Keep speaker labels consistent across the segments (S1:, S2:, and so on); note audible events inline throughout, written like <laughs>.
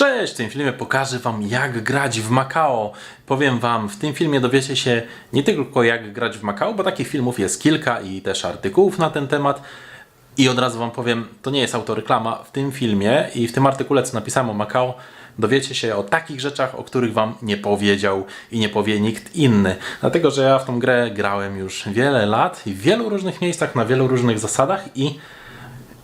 S1: Cześć! W tym filmie pokażę Wam jak grać w Macao. Powiem Wam, w tym filmie dowiecie się nie tylko jak grać w Macao, bo takich filmów jest kilka i też artykułów na ten temat. I od razu Wam powiem, to nie jest autoreklama. W tym filmie i w tym artykule, co napisałem o Macao, dowiecie się o takich rzeczach, o których Wam nie powiedział i nie powie nikt inny. Dlatego, że ja w tą grę grałem już wiele lat i w wielu różnych miejscach, na wielu różnych zasadach i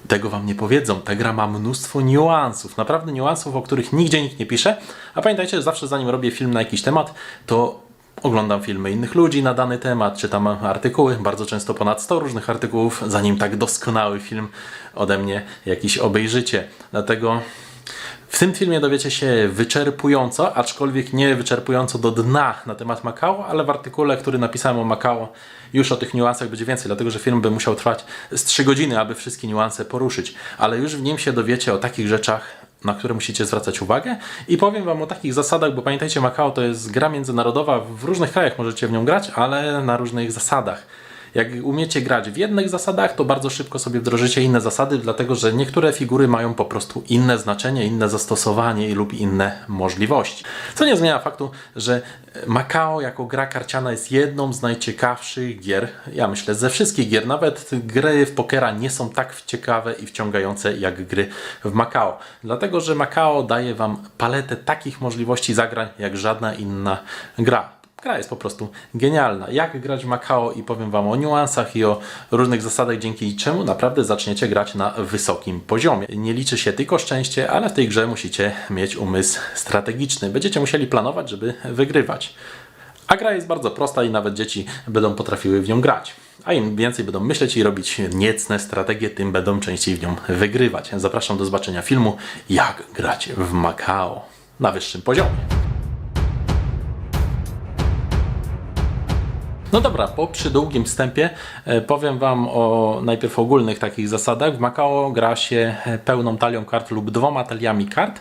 S1: tego wam nie powiedzą. Ta gra ma mnóstwo niuansów, naprawdę niuansów, o których nigdzie nikt nie pisze. A pamiętajcie, że zawsze zanim robię film na jakiś temat, to oglądam filmy innych ludzi na dany temat, czytam artykuły, bardzo często ponad 100 różnych artykułów, zanim tak doskonały film ode mnie jakiś obejrzycie. Dlatego w tym filmie dowiecie się wyczerpująco, aczkolwiek nie wyczerpująco do dna na temat Macao, ale w artykule, który napisałem o Macao, już o tych niuansach będzie więcej, dlatego że film by musiał trwać z 3 godziny, aby wszystkie niuanse poruszyć. Ale już w nim się dowiecie o takich rzeczach, na które musicie zwracać uwagę i powiem Wam o takich zasadach, bo pamiętajcie, Macao to jest gra międzynarodowa, w różnych krajach możecie w nią grać, ale na różnych zasadach. Jak umiecie grać w jednych zasadach, to bardzo szybko sobie wdrożycie inne zasady, dlatego że niektóre figury mają po prostu inne znaczenie, inne zastosowanie lub inne możliwości. Co nie zmienia faktu, że Macao jako gra karciana jest jedną z najciekawszych gier, ja myślę, ze wszystkich gier. Nawet gry w pokera nie są tak ciekawe i wciągające jak gry w Macao. Dlatego, że Macao daje Wam paletę takich możliwości zagrań jak żadna inna gra. Gra jest po prostu genialna. Jak grać w Macao i powiem Wam o niuansach i o różnych zasadach, dzięki czemu naprawdę zaczniecie grać na wysokim poziomie. Nie liczy się tylko szczęście, ale w tej grze musicie mieć umysł strategiczny. Będziecie musieli planować, żeby wygrywać. A gra jest bardzo prosta i nawet dzieci będą potrafiły w nią grać. A im więcej będą myśleć i robić niecne strategie, tym będą częściej w nią wygrywać. Zapraszam do zobaczenia filmu Jak grać w Macao na wyższym poziomie. No dobra, po przydługim wstępie e, powiem Wam o najpierw ogólnych takich zasadach. W Macao gra się e, pełną talią kart lub dwoma taliami kart,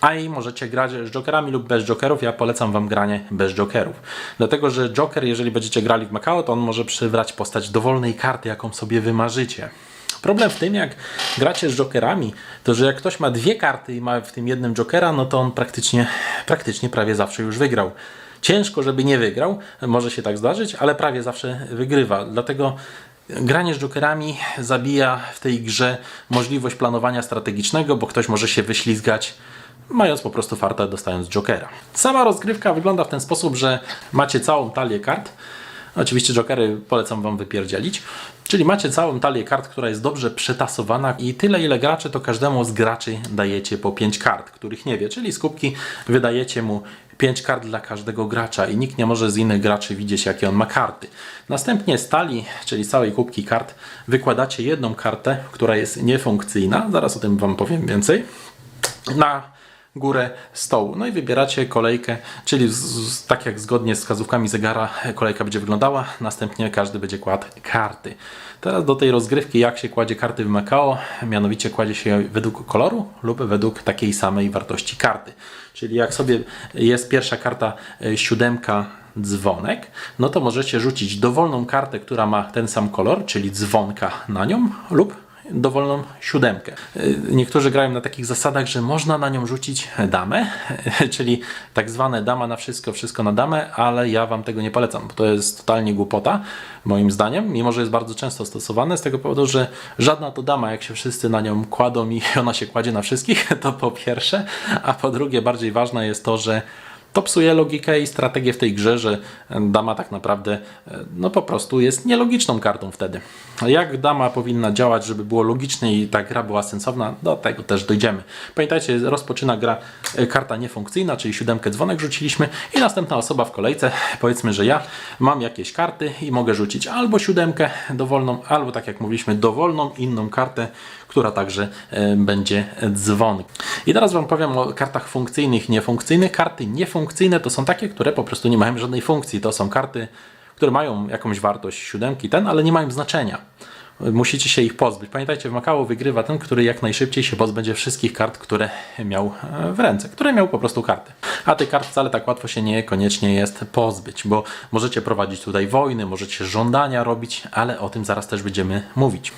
S1: a i możecie grać z jokerami lub bez jokerów. Ja polecam Wam granie bez jokerów. Dlatego, że joker, jeżeli będziecie grali w Macao, to on może przybrać postać dowolnej karty, jaką sobie wymarzycie. Problem w tym, jak gracie z jokerami, to że jak ktoś ma dwie karty i ma w tym jednym jokera, no to on praktycznie, praktycznie prawie zawsze już wygrał. Ciężko, żeby nie wygrał, może się tak zdarzyć, ale prawie zawsze wygrywa. Dlatego granie z jokerami zabija w tej grze możliwość planowania strategicznego, bo ktoś może się wyślizgać mając po prostu farta dostając jokera. Sama rozgrywka wygląda w ten sposób, że macie całą talię kart. Oczywiście jokery polecam Wam wypierdzielić. Czyli macie całą talię kart, która jest dobrze przetasowana i tyle ile graczy, to każdemu z graczy dajecie po 5 kart, których nie wie. Czyli z kubki wydajecie mu 5 kart dla każdego gracza i nikt nie może z innych graczy widzieć, jakie on ma karty. Następnie z talii, czyli całej kubki kart, wykładacie jedną kartę, która jest niefunkcyjna. Zaraz o tym Wam powiem więcej. Na górę stołu. No i wybieracie kolejkę, czyli z, z, tak jak zgodnie z wskazówkami zegara kolejka będzie wyglądała. Następnie każdy będzie kładł karty. Teraz do tej rozgrywki, jak się kładzie karty w Macao, mianowicie kładzie się według koloru lub według takiej samej wartości karty. Czyli jak sobie jest pierwsza karta y, siódemka dzwonek, no to możecie rzucić dowolną kartę, która ma ten sam kolor, czyli dzwonka na nią lub dowolną siódemkę. Y, Niektórzy grają na takich zasadach, że można na nią rzucić damę, <laughs> czyli tak zwane dama na wszystko, wszystko na damę, ale ja Wam tego nie polecam, bo to jest totalnie głupota, moim zdaniem, mimo że jest bardzo często stosowane, z tego powodu, że żadna to dama, jak się wszyscy na nią kładą i <laughs> ona się kładzie na wszystkich, <laughs> to po pierwsze, a po drugie bardziej ważne jest to, że to psuje logikę i strategię w tej grze, że dama tak naprawdę e, no po prostu jest nielogiczną kartą wtedy. Jak dama powinna działać, żeby było logicznie i ta gra była sensowna, do tego też dojdziemy. Pamiętajcie, rozpoczyna gra e, karta niefunkcyjna, czyli siódemkę dzwonek rzuciliśmy i następna osoba w kolejce, powiedzmy, że ja mam jakieś karty i mogę rzucić albo siódemkę dowolną, albo tak jak mówiliśmy, dowolną inną kartę, która także e, będzie dzwonek. I teraz Wam powiem o kartach funkcyjnych i niefunkcyjnych. Karty niefunkcyjne to są takie, które po prostu nie mają żadnej funkcji. To są karty, które mają jakąś wartość siódemki, ten, ale nie mają znaczenia. Musicie się ich pozbyć. Pamiętajcie, w Macao wygrywa ten, który jak najszybciej się pozbędzie wszystkich kart, które miał e, w ręce, które miał po prostu karty. A tych kart wcale tak łatwo się niekoniecznie jest pozbyć, bo możecie prowadzić tutaj wojny, możecie żądania robić, ale o tym zaraz też będziemy mówić.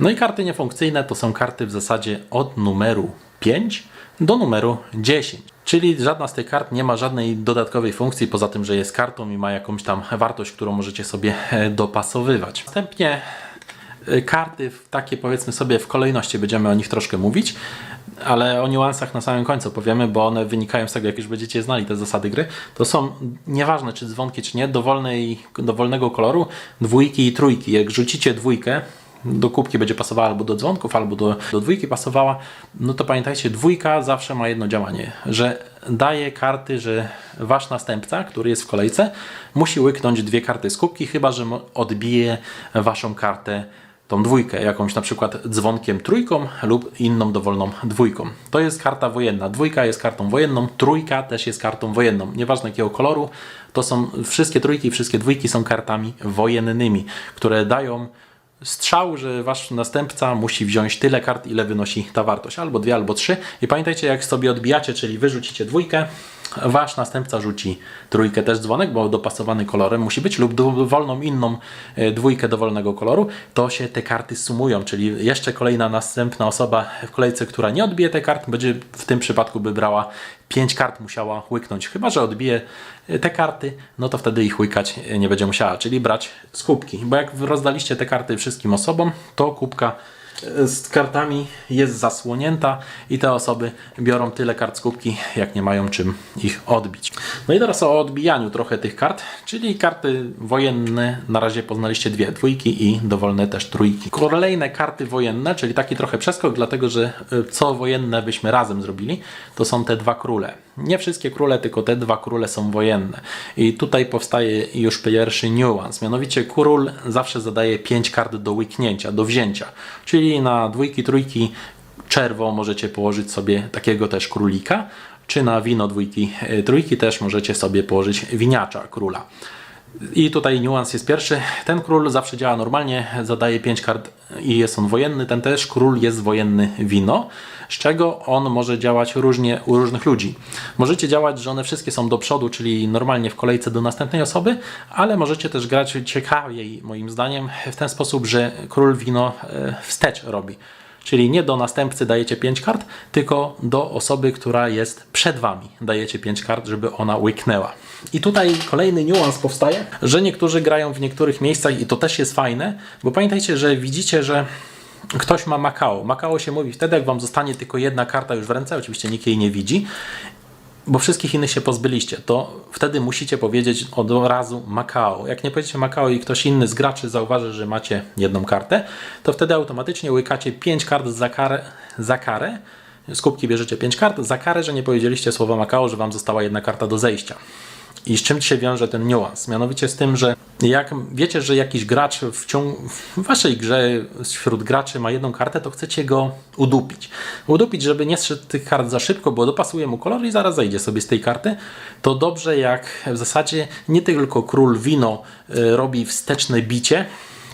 S1: No i karty niefunkcyjne to są karty w zasadzie od numeru 5 do numeru 10. Czyli żadna z tych kart nie ma żadnej dodatkowej funkcji, poza tym, że jest kartą i ma jakąś tam wartość, którą możecie sobie e, dopasowywać. Następnie karty w takie powiedzmy sobie w kolejności będziemy o nich troszkę mówić, ale o niuansach na samym końcu powiemy, bo one wynikają z tego, jak już będziecie znali te zasady gry. To są nieważne czy dzwonki czy nie, dowolnej, dowolnego koloru, dwójki i trójki. Jak rzucicie dwójkę, do kubki będzie pasowała albo do dzwonków, albo do, do dwójki pasowała, no to pamiętajcie, dwójka zawsze ma jedno działanie, że daje karty, że wasz następca, który jest w kolejce, musi łyknąć dwie karty z kubki, chyba że odbije waszą kartę tą dwójkę, jakąś na przykład dzwonkiem trójką lub inną dowolną dwójką. To jest karta wojenna. Dwójka jest kartą wojenną, trójka też jest kartą wojenną. Nieważne jakiego koloru, to są wszystkie trójki i wszystkie dwójki są kartami wojennymi, które dają strzał, że wasz następca musi wziąć tyle kart, ile wynosi ta wartość, albo dwie, albo trzy. I pamiętajcie, jak sobie odbijacie, czyli wyrzucicie dwójkę, wasz następca rzuci trójkę też dzwonek, bo dopasowany kolorem musi być, lub dowolną inną e, dwójkę dowolnego koloru, to się te karty sumują, czyli jeszcze kolejna następna osoba w kolejce, która nie odbije te kart, będzie w tym przypadku by brała 5 kart musiała łyknąć. Chyba, że odbije e, te karty, no to wtedy ich łykać e, nie będzie musiała, czyli brać z kubki. Bo jak rozdaliście te karty wszystkim osobom, to kubka z kartami jest zasłonięta i te osoby biorą tyle kart z kubki, jak nie mają czym ich odbić. No i teraz o odbijaniu trochę tych kart, czyli karty wojenne, na razie poznaliście dwie, dwójki i dowolne też trójki. Kolejne karty wojenne, czyli taki trochę przeskok, dlatego że y, co wojenne byśmy razem zrobili, to są te dwa króle. Nie wszystkie króle, tylko te dwa króle są wojenne. I tutaj powstaje już pierwszy niuans, mianowicie król zawsze zadaje 5 kart do łyknięcia, do wzięcia, czyli na dwójki, trójki czerwą możecie położyć sobie takiego też królika, czy na wino dwójki, y, trójki też możecie sobie położyć winiacza króla. I tutaj niuans jest pierwszy. Ten król zawsze działa normalnie, zadaje 5 kart i jest on wojenny. Ten też król jest wojenny wino, z czego on może działać różnie u różnych ludzi. Możecie działać, że one wszystkie są do przodu, czyli normalnie w kolejce do następnej osoby, ale możecie też grać ciekawiej, moim zdaniem, w ten sposób, że król wino e, wstecz robi. Czyli nie do następcy dajecie 5 kart, tylko do osoby, która jest przed wami. Dajecie 5 kart, żeby ona łyknęła. I tutaj kolejny niuans powstaje, że niektórzy grają w niektórych miejscach i to też jest fajne, bo pamiętajcie, że widzicie, że ktoś ma Makao. Makao się mówi wtedy, jak wam zostanie tylko jedna karta już w ręce, oczywiście nikt jej nie widzi, bo wszystkich innych się pozbyliście, to wtedy musicie powiedzieć od razu Makao. Jak nie powiecie Makao i ktoś inny z graczy zauważy, że macie jedną kartę, to wtedy automatycznie łykacie 5 kart za karę, za karę. Bierzecie 5 kart za karę, że nie powiedzieliście słowa Makao, że wam została jedna karta do zejścia. I z czym się wiąże ten niuans? Mianowicie z tym, że jak wiecie, że jakiś gracz w, ciągu, w waszej grze wśród graczy ma jedną kartę, to chcecie go udupić. Udupić, żeby nie zszedł tych kart za szybko, bo dopasuje mu kolor i zaraz zejdzie sobie z tej karty. To dobrze, jak w zasadzie nie tylko król wino y, robi wsteczne bicie,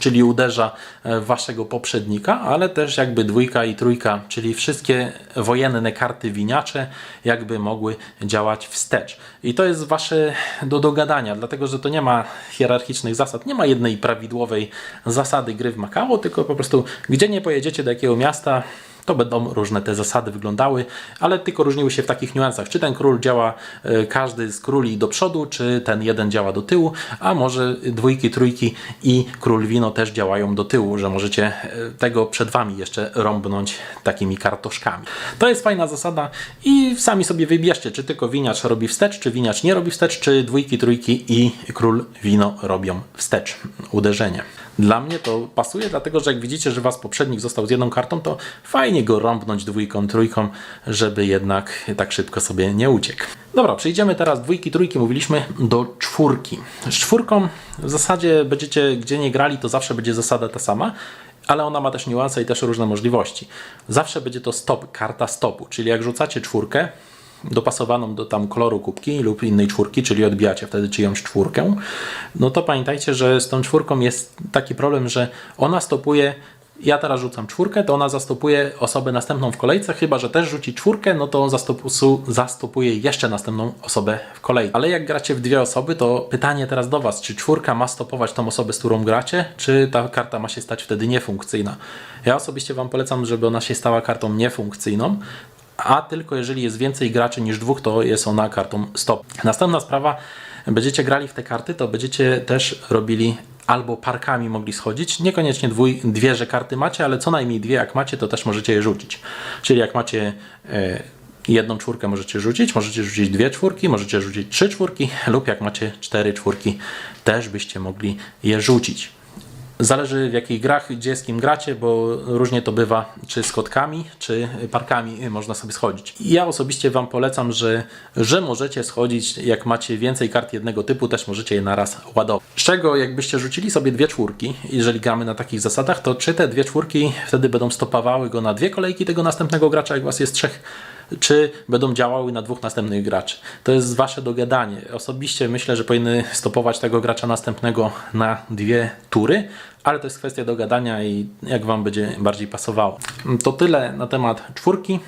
S1: czyli uderza e, waszego poprzednika, ale też jakby dwójka i trójka, czyli wszystkie wojenne karty winiacze jakby mogły działać wstecz. I to jest wasze do dogadania, dlatego że to nie ma hierarchicznych zasad, nie ma jednej prawidłowej zasady gry w Macao, tylko po prostu gdzie nie pojedziecie do jakiego miasta, to będą różne te zasady wyglądały, ale tylko różniły się w takich niuansach. Czy ten król działa e, każdy z króli do przodu, czy ten jeden działa do tyłu, a może dwójki, trójki i król wino też działają do tyłu, że możecie e, tego przed wami jeszcze rąbnąć takimi kartoszkami. To jest fajna zasada i sami sobie wybierzcie, czy tylko winiacz robi wstecz, czy winiacz nie robi wstecz, czy dwójki, trójki i król wino robią wstecz, uderzenie. Dla mnie to pasuje, dlatego że jak widzicie, że was poprzednik został z jedną kartą, to fajnie go rąbnąć dwójką, trójką, żeby jednak tak szybko sobie nie uciekł. Dobra, przejdziemy teraz dwójki, trójki, mówiliśmy do czwórki. Z czwórką w zasadzie będziecie gdzie nie grali, to zawsze będzie zasada ta sama, ale ona ma też niuanse i też różne możliwości. Zawsze będzie to stop, karta stopu, czyli jak rzucacie czwórkę, dopasowaną do tam koloru kubki lub innej czwórki, czyli odbijacie wtedy czyjąś czwórkę, no to pamiętajcie, że z tą czwórką jest taki problem, że ona stopuje ja teraz rzucam czwórkę, to ona zastopuje osobę następną w kolejce, chyba że też rzuci czwórkę, no to zastopu- zastopuje jeszcze następną osobę w kolejce. Ale jak gracie w dwie osoby, to pytanie teraz do Was, czy czwórka ma stopować tą osobę, z którą gracie, czy ta karta ma się stać wtedy niefunkcyjna? Ja osobiście Wam polecam, żeby ona się stała kartą niefunkcyjną, a tylko jeżeli jest więcej graczy niż dwóch, to jest ona kartą stop. Następna sprawa, będziecie grali w te karty, to będziecie też robili albo parkami mogli schodzić. Niekoniecznie dwój, dwie, że karty macie, ale co najmniej dwie, jak macie, to też możecie je rzucić. Czyli jak macie e, jedną czwórkę, możecie rzucić, możecie rzucić dwie czwórki, możecie rzucić trzy czwórki, lub jak macie cztery czwórki, też byście mogli je rzucić. Zależy w jakich grach, gdzie z kim gracie, bo różnie to bywa, czy z kotkami, czy parkami można sobie schodzić. Ja osobiście Wam polecam, że, że możecie schodzić, jak macie więcej kart jednego typu, też możecie je naraz ładować. Z czego jakbyście rzucili sobie dwie czwórki, jeżeli gramy na takich zasadach, to czy te dwie czwórki wtedy będą stopowały go na dwie kolejki tego następnego gracza, jak Was jest trzech, czy będą działały na dwóch następnych graczy. To jest wasze dogadanie. Osobiście myślę, że powinny stopować tego gracza następnego na dwie tury, ale to jest kwestia dogadania i jak wam będzie bardziej pasowało. To tyle na temat czwórki.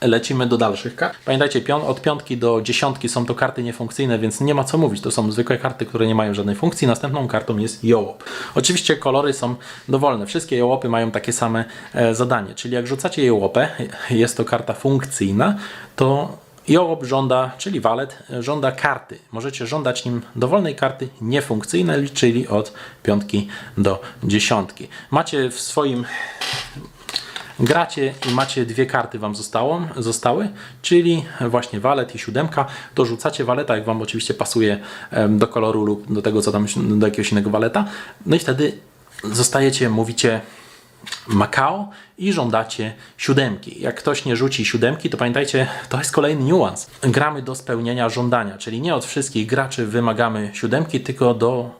S1: Lecimy do dalszych kart. Pamiętajcie, od piątki do dziesiątki są to karty niefunkcyjne, więc nie ma co mówić. To są zwykłe karty, które nie mają żadnej funkcji. Następną kartą jest jołop. Oczywiście kolory są dowolne. Wszystkie jołopy mają takie same e, zadanie. Czyli jak rzucacie jołopę, jest to karta funkcyjna, to Jołop żąda, czyli walet, żąda karty. Możecie żądać nim dowolnej karty niefunkcyjnej, czyli od piątki do dziesiątki. Macie w swoim gracie i macie dwie karty wam zostało, zostały, czyli właśnie walet i siódemka, to rzucacie waleta, jak wam oczywiście pasuje do koloru lub do tego, co tam, do jakiegoś innego waleta. No i wtedy zostajecie, mówicie Makao i żądacie siódemki. Jak ktoś nie rzuci siódemki, to pamiętajcie, to jest kolejny niuans. Gramy do spełnienia żądania, czyli nie od wszystkich graczy wymagamy siódemki, tylko do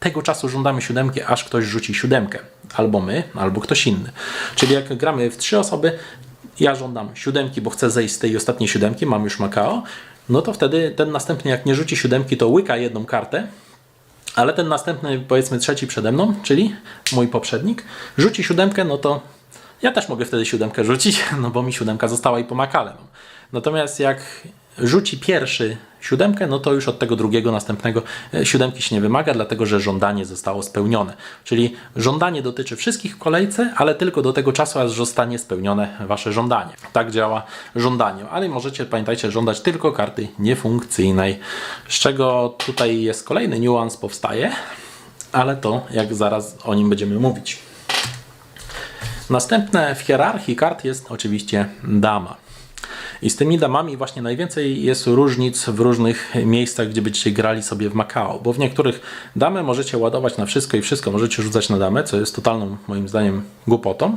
S1: tego czasu żądamy siódemki, aż ktoś rzuci siódemkę. Albo my, albo ktoś inny. Czyli jak gramy w trzy osoby, ja żądam siódemki, bo chcę zejść z tej ostatniej siódemki, mam już Makao, no to wtedy ten następny, jak nie rzuci siódemki, to łyka jedną kartę, ale ten następny, powiedzmy trzeci przede mną, czyli mój poprzednik, rzuci siódemkę, no to ja też mogę wtedy siódemkę rzucić, <laughs> no bo mi siódemka została i pomakale. Natomiast jak rzuci pierwszy siódemkę, no to już od tego drugiego, następnego e, siódemki się nie wymaga, dlatego że żądanie zostało spełnione. Czyli żądanie dotyczy wszystkich w kolejce, ale tylko do tego czasu, aż zostanie spełnione Wasze żądanie. Tak działa żądanie, ale możecie, pamiętajcie, żądać tylko karty niefunkcyjnej, z czego tutaj jest kolejny niuans powstaje, ale to jak zaraz o nim będziemy mówić. Następne w hierarchii kart jest oczywiście dama. I z tymi damami właśnie najwięcej jest różnic w różnych miejscach, gdzie będziecie grali sobie w Macao, bo w niektórych damę możecie ładować na wszystko i wszystko możecie rzucać na damę, co jest totalną moim zdaniem głupotą,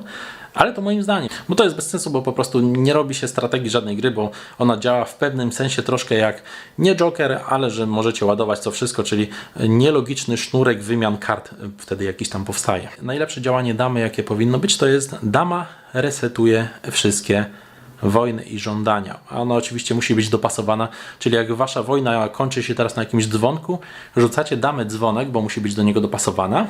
S1: ale to moim zdaniem, bo to jest bez sensu, bo po prostu nie robi się strategii żadnej gry, bo ona działa w pewnym sensie troszkę jak nie Joker, ale że możecie ładować co wszystko, czyli nielogiczny sznurek wymian kart wtedy jakiś tam powstaje. Najlepsze działanie damy, jakie powinno być, to jest dama resetuje wszystkie wojny i żądania. A ona oczywiście musi być dopasowana, czyli jak wasza wojna kończy się teraz na jakimś dzwonku, rzucacie damę dzwonek, bo musi być do niego dopasowana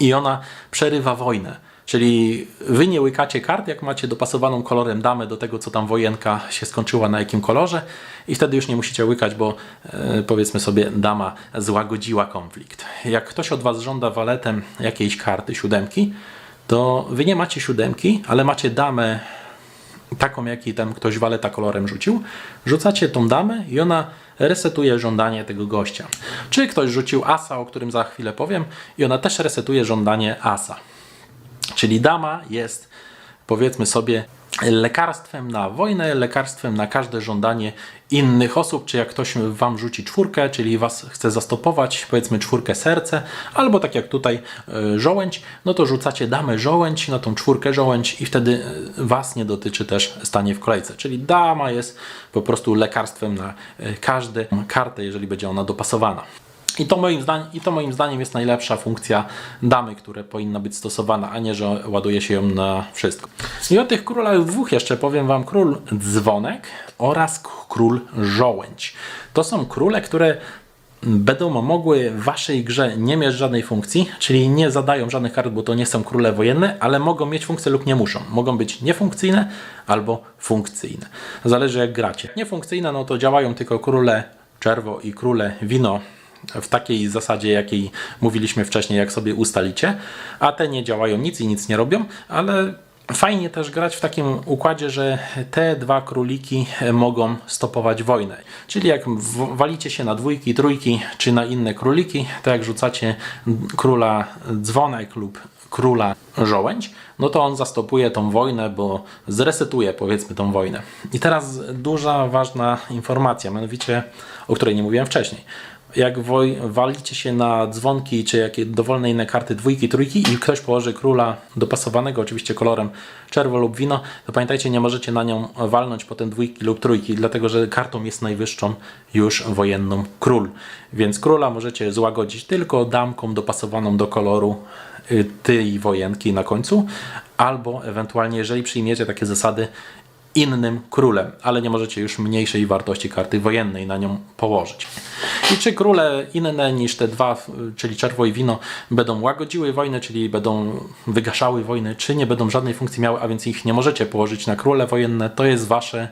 S1: i ona przerywa wojnę. Czyli wy nie łykacie kart, jak macie dopasowaną kolorem damę do tego, co tam wojenka się skończyła na jakim kolorze i wtedy już nie musicie łykać, bo e, powiedzmy sobie dama złagodziła konflikt. Jak ktoś od was żąda waletem jakiejś karty, siódemki, to wy nie macie siódemki, ale macie damę taką, jaki tam ktoś waleta kolorem rzucił, rzucacie tą damę i ona resetuje żądanie tego gościa. Czy ktoś rzucił asa, o którym za chwilę powiem, i ona też resetuje żądanie asa. Czyli dama jest, powiedzmy sobie, lekarstwem na wojnę, lekarstwem na każde żądanie innych osób, czy jak ktoś wam rzuci czwórkę, czyli was chce zastopować, powiedzmy czwórkę serce, albo tak jak tutaj y, żołędź, no to rzucacie damę żołędź na tą czwórkę żołędź i wtedy y, was nie dotyczy też stanie w kolejce. Czyli dama jest po prostu lekarstwem na y, każdą kartę, jeżeli będzie ona dopasowana. I to, moim zdaniem, I to moim zdaniem jest najlepsza funkcja damy, która powinna być stosowana, a nie, że ładuje się ją na wszystko. I o tych królach dwóch jeszcze powiem Wam król dzwonek oraz król żołędź. To są króle, które będą mogły w Waszej grze nie mieć żadnej funkcji, czyli nie zadają żadnych kart, bo to nie są króle wojenne, ale mogą mieć funkcję lub nie muszą. Mogą być niefunkcyjne albo funkcyjne. Zależy jak gracie. Niefunkcyjne no to działają tylko króle czerwo i króle wino w takiej zasadzie, jakiej mówiliśmy wcześniej, jak sobie ustalicie, a te nie działają nic i nic nie robią, ale Fajnie też grać w takim układzie, że te dwa króliki mogą stopować wojnę. Czyli jak walicie się na dwójki, trójki czy na inne króliki, to jak rzucacie króla dzwonek lub króla żołędź, no to on zastopuje tą wojnę, bo zresetuje powiedzmy tą wojnę. I teraz duża, ważna informacja, mianowicie, o której nie mówiłem wcześniej jak walicie się na dzwonki czy jakie dowolne inne karty dwójki, trójki i ktoś położy króla dopasowanego oczywiście kolorem czerwo lub wino, to pamiętajcie, nie możecie na nią walnąć potem dwójki lub trójki, dlatego że kartą jest najwyższą już wojenną król. Więc króla możecie złagodzić tylko damką dopasowaną do koloru y, tej wojenki na końcu, albo ewentualnie, jeżeli przyjmiecie takie zasady, innym królem, ale nie możecie już mniejszej wartości karty wojennej na nią położyć. I czy króle inne niż te dwa, czyli czerwo i wino, będą łagodziły wojnę, czyli będą wygaszały wojny, czy nie będą żadnej funkcji miały, a więc ich nie możecie położyć na króle wojenne, to jest wasze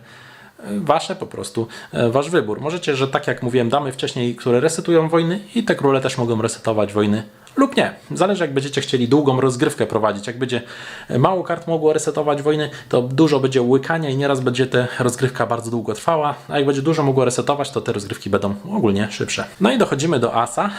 S1: Wasze po prostu, e, wasz wybór. Możecie, że tak jak mówiłem, damy wcześniej, które resetują wojny i te króle też mogą resetować wojny lub nie. Zależy jak będziecie chcieli długą rozgrywkę prowadzić. Jak będzie mało kart mogło resetować wojny, to dużo będzie łykania i nieraz będzie ta rozgrywka bardzo długo trwała, a jak będzie dużo mogło resetować, to te rozgrywki będą ogólnie szybsze. No i dochodzimy do Asa.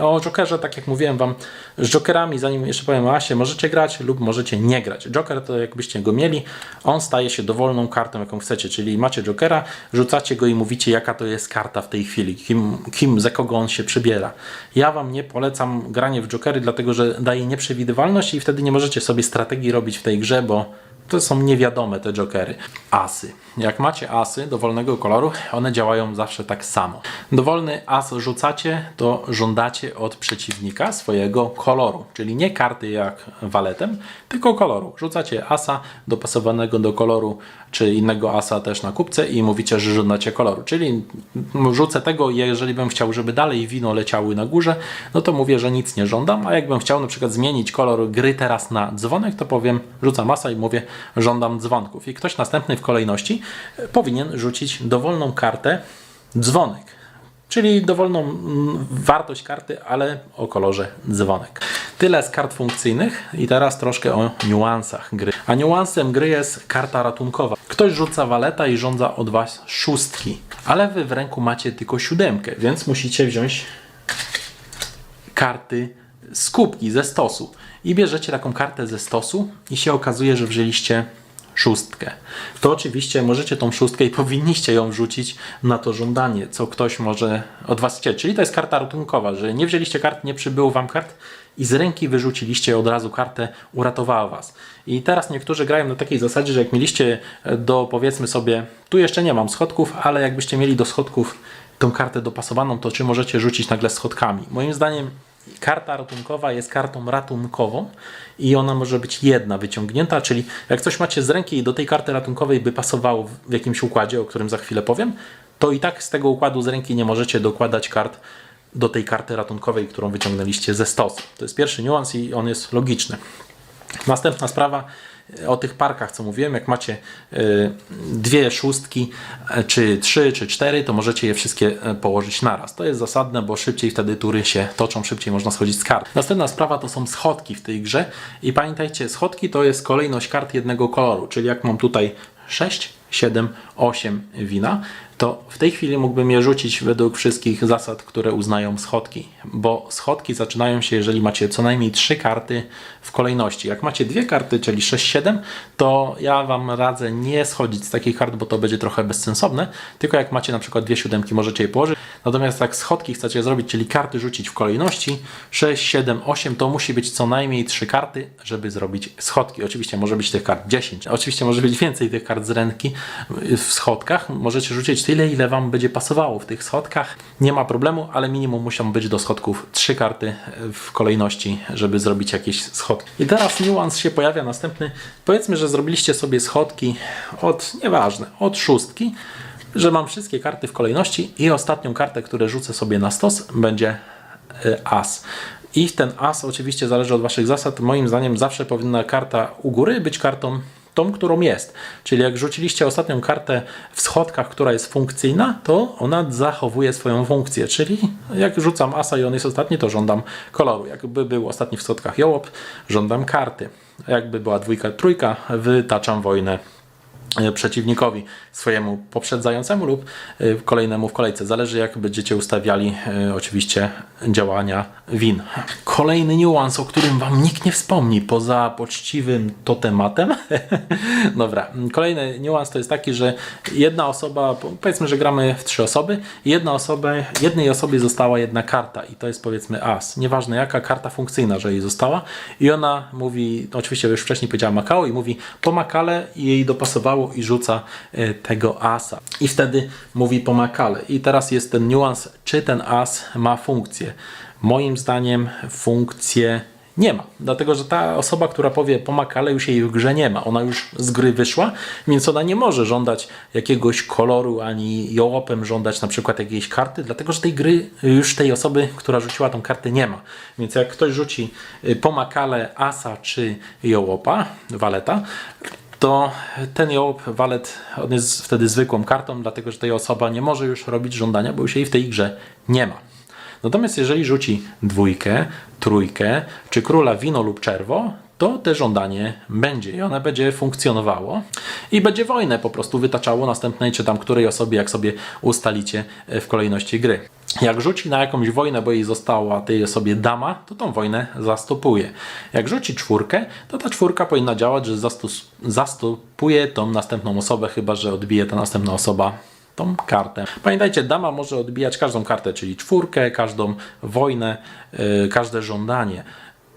S1: O Jokerze, tak jak mówiłem Wam, z Jokerami, zanim jeszcze powiem o Asie, możecie grać lub możecie nie grać. Joker to jakbyście go mieli, on staje się dowolną kartą, jaką chcecie, czyli macie Jokera, rzucacie go i mówicie, jaka to jest karta w tej chwili, kim, kim za kogo on się przybiera. Ja Wam nie polecam granie w Jokery, dlatego że daje nieprzewidywalność i wtedy nie możecie sobie strategii robić w tej grze, bo to są niewiadome te jokery. Asy. Jak macie asy dowolnego koloru, one działają zawsze tak samo. Dowolny as rzucacie, to żądacie od przeciwnika swojego koloru, czyli nie karty jak waletem, tylko koloru. Rzucacie asa dopasowanego do koloru, czy innego asa też na kupce i mówicie, że żądacie koloru. Czyli rzucę tego, jeżeli bym chciał, żeby dalej wino leciały na górze, no to mówię, że nic nie żądam, a jakbym chciał na przykład zmienić kolor gry teraz na dzwonek, to powiem, rzucam masa i mówię, żądam dzwonków. I ktoś następny w kolejności powinien rzucić dowolną kartę dzwonek. Czyli dowolną mm, wartość karty, ale o kolorze dzwonek. Tyle z kart funkcyjnych i teraz troszkę o niuansach gry. A niuansem gry jest karta ratunkowa. Ktoś rzuca waleta i żąda od Was szóstki, ale Wy w ręku macie tylko siódemkę, więc musicie wziąć karty z kubki, ze stosu. I bierzecie taką kartę ze stosu i się okazuje, że wzięliście szóstkę. To oczywiście możecie tą szóstkę i powinniście ją wrzucić na to żądanie, co ktoś może od Was chcieć. Czyli to jest karta ratunkowa, że nie wzięliście kart, nie przybyło Wam kart i z ręki wyrzuciliście od razu kartę, uratowała Was. I teraz niektórzy grają na takiej zasadzie, że jak mieliście do powiedzmy sobie, tu jeszcze nie mam schodków, ale jakbyście mieli do schodków tą kartę dopasowaną, to czy możecie rzucić nagle schodkami? Moim zdaniem karta ratunkowa jest kartą ratunkową i ona może być jedna wyciągnięta, czyli jak coś macie z ręki i do tej karty ratunkowej by pasowało w jakimś układzie, o którym za chwilę powiem, to i tak z tego układu z ręki nie możecie dokładać kart do tej karty ratunkowej, którą wyciągnęliście ze stosu. To jest pierwszy niuans i on jest logiczny. Następna sprawa o tych parkach, co mówiłem, jak macie y, dwie szóstki, e, czy trzy, czy cztery, to możecie je wszystkie e, położyć naraz. To jest zasadne, bo szybciej wtedy tury się toczą, szybciej można schodzić z kart. Następna sprawa to są schodki w tej grze i pamiętajcie, schodki to jest kolejność kart jednego koloru, czyli jak mam tutaj 6, 7, 8 wina, to w tej chwili mógłbym je rzucić według wszystkich zasad, które uznają schodki, bo schodki zaczynają się, jeżeli macie co najmniej trzy karty w kolejności. Jak macie dwie karty, czyli 6-7, to ja Wam radzę nie schodzić z takich kart, bo to będzie trochę bezsensowne, tylko jak macie na przykład dwie siódemki, możecie je położyć. Natomiast jak schodki chcecie zrobić, czyli karty rzucić w kolejności 6, 7, 8, to musi być co najmniej trzy karty, żeby zrobić schodki. Oczywiście może być tych kart 10, oczywiście może być więcej tych kart z ręki w schodkach. Możecie rzucić tyle, ile Wam będzie pasowało w tych schodkach. Nie ma problemu, ale minimum muszą być do schodków trzy karty w kolejności, żeby zrobić jakieś schodki. I teraz niuans się pojawia następny. Powiedzmy, że zrobiliście sobie schodki od, nieważne, od szóstki, że mam wszystkie karty w kolejności i ostatnią kartę, którą rzucę sobie na stos, będzie y, as. I ten as oczywiście zależy od Waszych zasad. Moim zdaniem zawsze powinna karta u góry być kartą tą, którą jest. Czyli jak rzuciliście ostatnią kartę w schodkach, która jest funkcyjna, to ona zachowuje swoją funkcję. Czyli jak rzucam asa i on jest ostatni, to żądam koloru. Jakby był ostatni w schodkach jołop, żądam karty. Jakby była dwójka, trójka, wytaczam wojnę przeciwnikowi swojemu poprzedzającemu lub e, kolejnemu w kolejce. Zależy jak będziecie ustawiali e, oczywiście działania win. Kolejny niuans, o którym Wam nikt nie wspomni poza poczciwym totematem. <laughs> Dobra, kolejny niuans to jest taki, że jedna osoba, powiedzmy, że gramy w trzy osoby, jedna osoba, jednej osobie została jedna karta i to jest powiedzmy as. Nieważne jaka karta funkcyjna, że jej została i ona mówi, oczywiście już wcześniej powiedziała Makao i mówi po Makale jej dopasowało i rzuca e, tego asa. I wtedy mówi po Makale. I teraz jest ten niuans, czy ten as ma funkcję. Moim zdaniem funkcję nie ma, dlatego że ta osoba, która powie pomakale, już jej w grze nie ma. Ona już z gry wyszła, więc ona nie może żądać jakiegoś koloru, ani jołopem żądać na przykład jakiejś karty, dlatego że tej gry już tej osoby, która rzuciła tą kartę nie ma. Więc jak ktoś rzuci y, pomakale, asa czy jołopa, waleta, to ten jołop, walet, on jest wtedy zwykłą kartą, dlatego że ta osoba nie może już robić żądania, bo już jej w tej grze nie ma. Natomiast jeżeli rzuci dwójkę, trójkę, czy króla wino lub czerwo, to te żądanie będzie i one będzie funkcjonowało i będzie wojnę po prostu wytaczało następnej, czy tam której osobie, jak sobie ustalicie e, w kolejności gry. Jak rzuci na jakąś wojnę, bo jej została tej osobie dama, to tą wojnę zastopuje. Jak rzuci czwórkę, to ta czwórka powinna działać, że zastopuje tą następną osobę, chyba że odbije ta następna osoba tą kartę. Pamiętajcie, dama może odbijać każdą kartę, czyli czwórkę, każdą wojnę, yy, każde żądanie.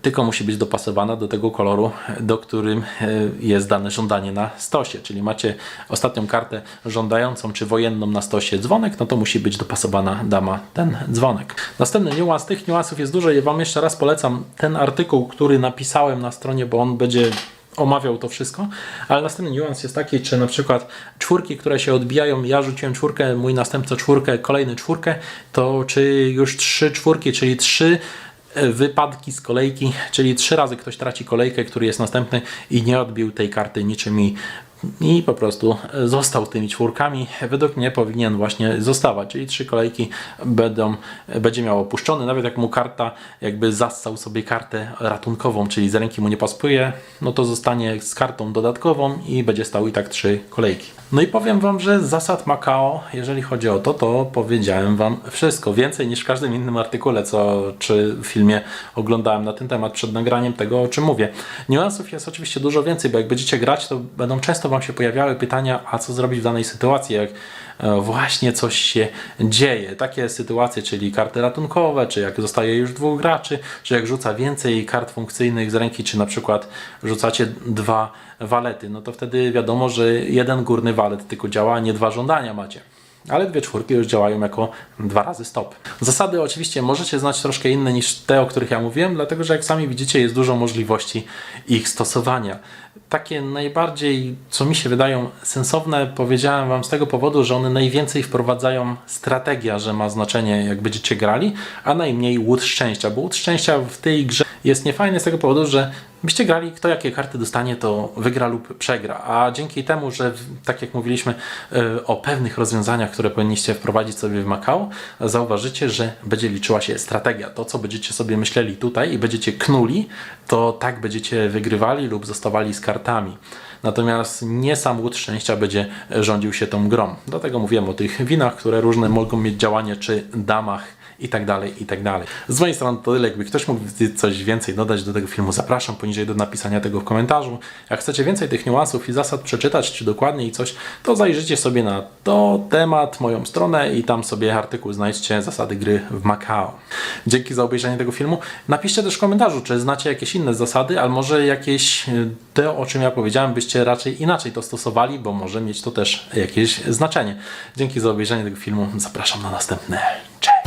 S1: Tylko musi być dopasowana do tego koloru, do którym yy, jest dane żądanie na stosie. Czyli macie ostatnią kartę żądającą czy wojenną na stosie dzwonek, no to musi być dopasowana dama ten dzwonek. Następny niuans, tych niuansów jest dużo i Wam jeszcze raz polecam ten artykuł, który napisałem na stronie, bo on będzie omawiał to wszystko, ale następny niuans jest taki, czy na przykład czwórki, które się odbijają, ja rzuciłem czwórkę, mój następca czwórkę, kolejny czwórkę, to czy już trzy czwórki, czyli trzy e, wypadki z kolejki, czyli trzy razy ktoś traci kolejkę, który jest następny i nie odbił tej karty niczym i po prostu został tymi czwórkami. Według mnie powinien właśnie zostawać, czyli trzy kolejki będą, będzie miał opuszczony, nawet jak mu karta jakby zassał sobie kartę ratunkową, czyli z ręki mu nie paspuje, no to zostanie z kartą dodatkową i będzie stał i tak trzy kolejki. No i powiem Wam, że z zasad Macao, jeżeli chodzi o to, to powiedziałem Wam wszystko, więcej niż w każdym innym artykule, co czy filmie oglądałem na ten temat przed nagraniem tego, o czym mówię. Niuansów jest oczywiście dużo więcej, bo jak będziecie grać, to będą często Wam się pojawiały pytania, a co zrobić w danej sytuacji, jak e, właśnie coś się dzieje. Takie sytuacje, czyli karty ratunkowe, czy jak zostaje już dwóch graczy, czy jak rzuca więcej kart funkcyjnych z ręki, czy na przykład rzucacie dwa walety, no to wtedy wiadomo, że jeden górny walet tylko działa, a nie dwa żądania macie. Ale dwie czwórki już działają jako dwa razy stop. Zasady oczywiście możecie znać troszkę inne niż te, o których ja mówiłem, dlatego że jak sami widzicie jest dużo możliwości ich stosowania. Takie najbardziej, co mi się wydają sensowne, powiedziałem Wam z tego powodu, że one najwięcej wprowadzają strategia, że ma znaczenie jak będziecie grali, a najmniej łód szczęścia, bo łód szczęścia w tej grze jest niefajny z tego powodu, że byście grali, kto jakie karty dostanie, to wygra lub przegra. A dzięki temu, że tak jak mówiliśmy y, o pewnych rozwiązaniach, które powinniście wprowadzić sobie w Macao, zauważycie, że będzie liczyła się strategia. To, co będziecie sobie myśleli tutaj i będziecie knuli, to tak będziecie wygrywali lub zostawali z kartami. Natomiast nie sam łód szczęścia będzie rządził się tą grą. Dlatego mówiłem o tych winach, które różne mogą mieć działanie, czy damach i tak dalej, i tak dalej. Z mojej strony to tyle. Jakby ktoś mógł coś więcej dodać do tego filmu, zapraszam poniżej do napisania tego w komentarzu. Jak chcecie więcej tych niuansów i zasad przeczytać, czy dokładniej coś, to zajrzyjcie sobie na to temat, moją stronę i tam sobie artykuł znajdźcie zasady gry w Macao. Dzięki za obejrzenie tego filmu. Napiszcie też w komentarzu, czy znacie jakieś inne zasady, albo może jakieś y, te, o czym ja powiedziałem, byście raczej inaczej to stosowali, bo może mieć to też jakieś znaczenie. Dzięki za obejrzenie tego filmu. Zapraszam na następne. Cześć!